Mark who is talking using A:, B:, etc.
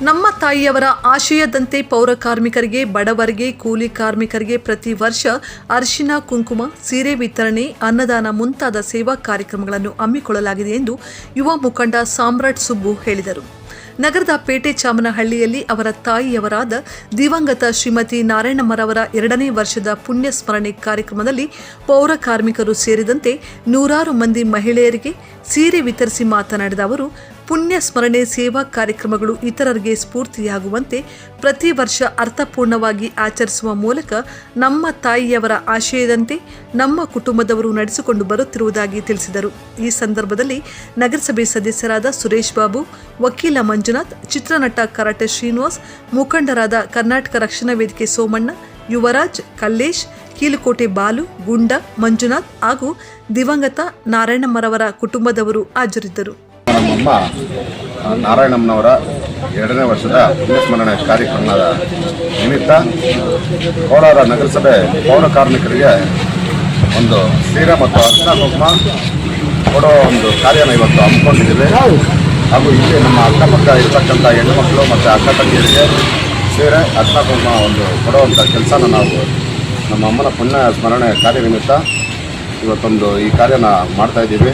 A: ನಮ್ಮ ತಾಯಿಯವರ ಆಶಯದಂತೆ ಪೌರ ಕಾರ್ಮಿಕರಿಗೆ, ಬಡವರಿಗೆ, ಕೂಲಿ ಕಾರ್ಮಿಕರಿಗೆ ಪ್ರತಿ ವರ್ಷ ಅರಿಶಿನ, ಕುಂಕುಮ, ಸೀರೆ ವಿತರಣೆ, ಅನ್ನದಾನ ಮುಂತಾದ ಸೇವಾ ಕಾರ್ಯಕ್ರಮಗಳನ್ನು ಹಮ್ಮಿಕೊಳ್ಳಲಾಗಿದೆ ಎಂದು ಯುವ ಮುಖಂಡ ಸಾಮ್ರಾಟ್ ಸುಬ್ಬು ಹೇಳಿದರು. ನಗರದ ಪೇಟೆ ಚಾಮನಹಳ್ಳಿಯಲ್ಲಿ ಅವರ ತಾಯಿಯವರಾದ ದಿವಂಗತ ಶ್ರೀಮತಿ ನಾರಾಯಣಮ್ಮರವರ ಎರಡನೇ ವರ್ಷದ ಪುಣ್ಯ ಸ್ಮರಣೆ ಕಾರ್ಯಕ್ರಮದಲ್ಲಿ ಪೌರ ಕಾರ್ಮಿಕರು ಸೇರಿದಂತೆ ನೂರಾರು ಮಂದಿ ಮಹಿಳೆಯರಿಗೆ ಸೀರೆ ವಿತರಿಸಿ ಮಾತನಾಡಿದ ಅವರು ಪುಣ್ಯ ಸ್ಮರಣೆ ಸೇವಾ ಕಾರ್ಯಕ್ರಮಗಳು ಇತರರಿಗೆ ಸ್ಫೂರ್ತಿಯಾಗುವಂತೆ ಪ್ರತಿ ವರ್ಷ ಅರ್ಥಪೂರ್ಣವಾಗಿ ಆಚರಿಸುವ ಮೂಲಕ ನಮ್ಮ ತಾಯಿಯವರ ಆಶಯದಂತೆ ನಮ್ಮ ಕುಟುಂಬದವರು ನಡೆಸಿಕೊಂಡು ಬರುತ್ತಿರುವುದಾಗಿ ತಿಳಿಸಿದರು. ಈ ಸಂದರ್ಭದಲ್ಲಿ ನಗರಸಭೆ ಸದಸ್ಯರಾದ ಸುರೇಶ್ ಬಾಬು, ವಕೀಲ ಮಂಜುನಾಥ್, ಚಿತ್ರನಟ ಕರಾಟೆ ಶ್ರೀನಿವಾಸ್, ಮುಖಂಡರಾದ ಕರ್ನಾಟಕ ರಕ್ಷಣಾ ವೇದಿಕೆ ಸೋಮಣ್ಣ, ಯುವರಾಜ್, ಕಲ್ಲೇಶ್, ಕೀಲುಕೋಟೆ ಬಾಲು, ಗುಂಡ, ಮಂಜುನಾಥ್ ಹಾಗೂ ದಿವಂಗತ ನಾರಾಯಣಮ್ಮರವರ ಕುಟುಂಬದವರು ಹಾಜರಿದ್ದರು.
B: ನಮ್ಮಮ್ಮ ನಾರಾಯಣಮ್ಮನವರ ಎರಡನೇ ವರ್ಷದ ಪುಣ್ಯಸ್ಮರಣೆ ಕಾರ್ಯಕ್ರಮದ ನಿಮಿತ್ತ ಕೋಲಾರ ನಗರಸಭೆ ಪೌರ ಕಾರ್ಮಿಕರಿಗೆ ಒಂದು ಸೀರೆ ಮತ್ತು ಅರ್ಶನ ಕುಂಕುಮ ಕೊಡೋ ಒಂದು ಕಾರ್ಯನ ಇವತ್ತು ಹಮ್ಮಿಕೊಂಡಿದ್ದೀವಿ. ಹಾಗೂ ಇಲ್ಲಿ ನಮ್ಮ ಅಕ್ಕಪಕ್ಕ ಇರತಕ್ಕಂಥ ಹೆಣ್ಣುಮಕ್ಕಳು ಮತ್ತು ಅಕ್ಕ ತಂಗಿಯರಿಗೆ ಸೀರೆ ಅರ್ಶನ ಕುಂಕುಮ ಒಂದು ಕೊಡುವಂಥ ಕೆಲಸನ ನಾವು ನಮ್ಮ ಅಮ್ಮನ ಪುಣ್ಯ ಸ್ಮರಣೆ ಕಾರ್ಯ ನಿಮಿತ್ತ ಇವತ್ತೊಂದು ಈ ಕಾರ್ಯನ ಮಾಡ್ತಾ ಇದ್ದೀವಿ.